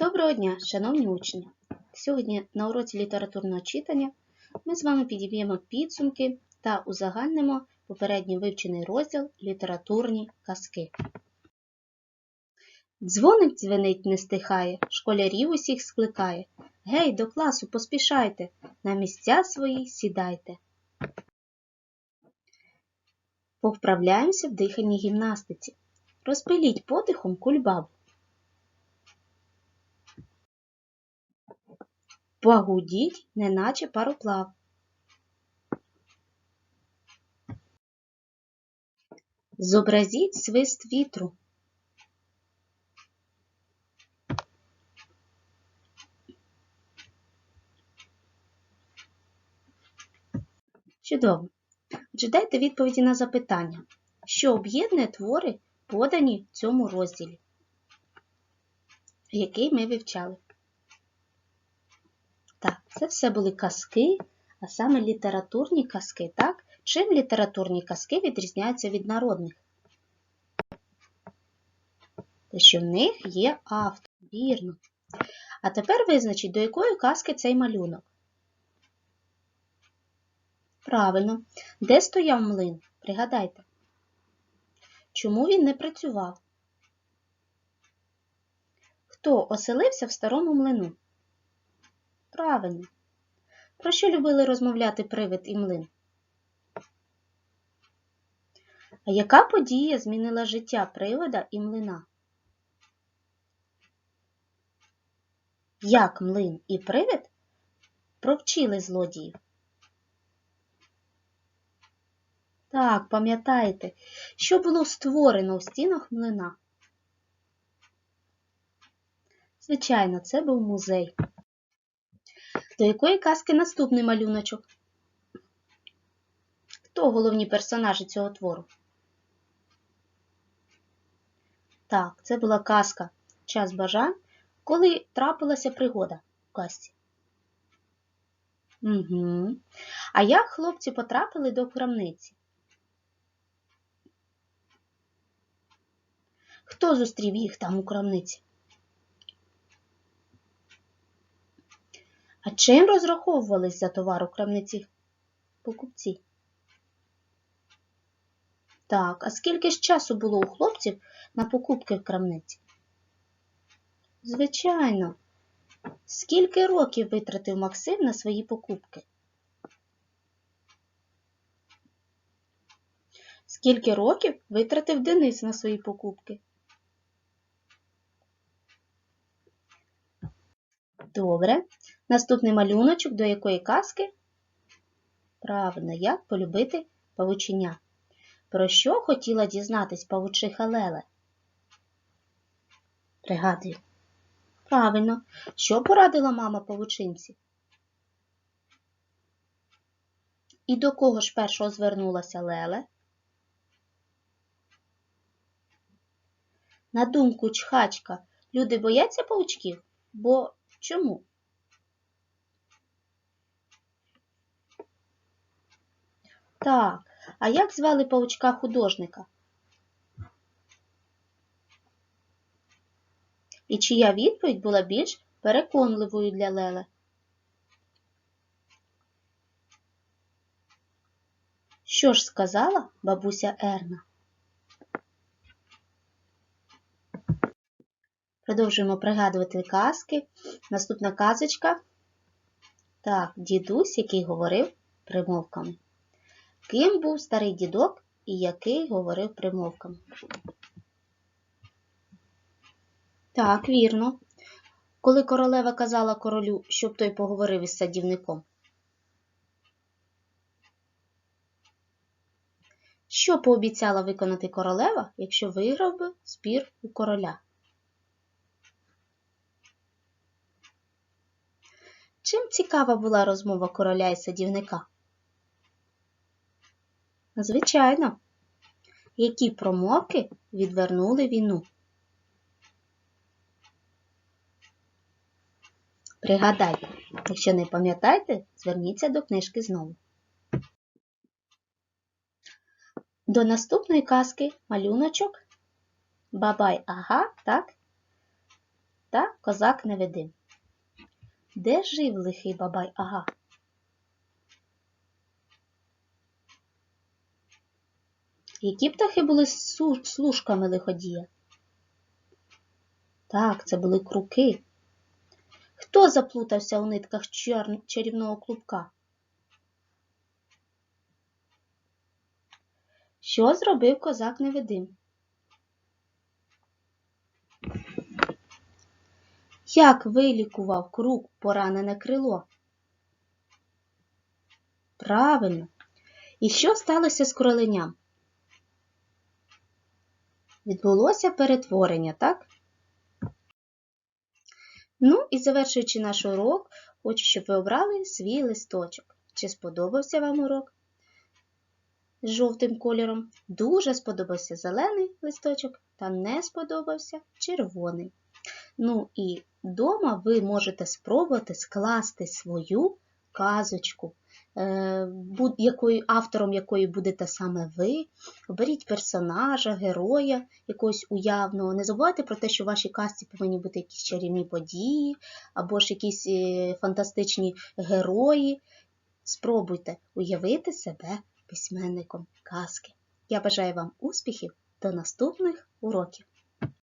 Доброго дня, шановні учні! Сьогодні на уроці літературного читання ми з вами підіб'ємо підсумки та узагальнимо попередньо вивчений розділ літературні казки. Дзвоник дзвенить не стихає, школярів усіх скликає. Гей, до класу поспішайте, на місця свої сідайте. Повправляємося в дихальній гімнастиці. Розпиліть подихом кульбабу. Погудіть, неначе пароплав. Зобразіть свист вітру. Чудово. Отже, відповіді на запитання, що об'єднує твори, подані в цьому розділі, який ми вивчали. Це все були казки, а саме літературні казки, так? Чим літературні казки відрізняються від народних? Те, що в них є автор, вірно. А тепер визначіть, до якої казки цей малюнок. Правильно, де стояв млин? Пригадайте. Чому він не працював? Хто оселився в старому млину? Правильно. Про що любили розмовляти привид і млин? А яка подія змінила життя привида і млина? Як млин і привид провчили злодіїв? Так, пам'ятаєте, що було створено в стінах млина? Звичайно, це був музей. До якої казки наступний малюночок? Хто головні персонажі цього твору? Так, це була казка Час бажань, коли трапилася пригода в казці. Угу. А як хлопці потрапили до крамниці? Хто зустрів їх там у крамниці? Чим розраховувались за товар у крамниці покупці? Так, а скільки ж часу було у хлопців на покупки в крамниці? Звичайно. Скільки років витратив Максим на свої покупки? Скільки років витратив Денис на свої покупки? Добре. Наступний малюночок до якої казки? Правильно, як полюбити павученя. Про що хотіла дізнатись павучиха Леле? Пригадую. Правильно, що порадила мама павучинці? І до кого ж першого звернулася Леле? На думку чхачка, люди бояться павучків, бо чому? Так, а як звали павучка художника? І чия відповідь була більш переконливою для Леле? Що ж сказала бабуся Ерна? Продовжуємо пригадувати казки. Наступна казочка. Так, дідусь, який говорив примовками. Ким був старий дідок і який говорив примовками? Так, вірно. Коли королева казала королю, щоб той поговорив із садівником. Що пообіцяла виконати королева, якщо виграв би спір у короля? Чим цікава була розмова короля і садівника? Звичайно, які промовки відвернули війну? Пригадайте, якщо не пам'ятаєте, зверніться до книжки знову. До наступної казки малюночок. Бабай ага, так? та козак невидим. Де жив лихий бабай ага? Які птахи були служками лиходія? Так, це були круки. Хто заплутався у нитках чарівного клубка? Що зробив козак невидим? Як вилікував крук поранене крило? Правильно. І що сталося з кроленням? Відбулося перетворення, так? Ну і завершуючи наш урок, хочу, щоб ви обрали свій листочок. Чи сподобався вам урок з жовтим кольором? Дуже сподобався зелений листочок та не сподобався червоний. Ну і вдома ви можете спробувати скласти свою казочку, е, якою, автором якої будете саме ви. Оберіть персонажа, героя якогось уявного. Не забувайте про те, що в вашій казці повинні бути якісь чарівні події або ж якісь е, фантастичні герої. Спробуйте уявити себе письменником казки. Я бажаю вам успіхів до наступних уроків!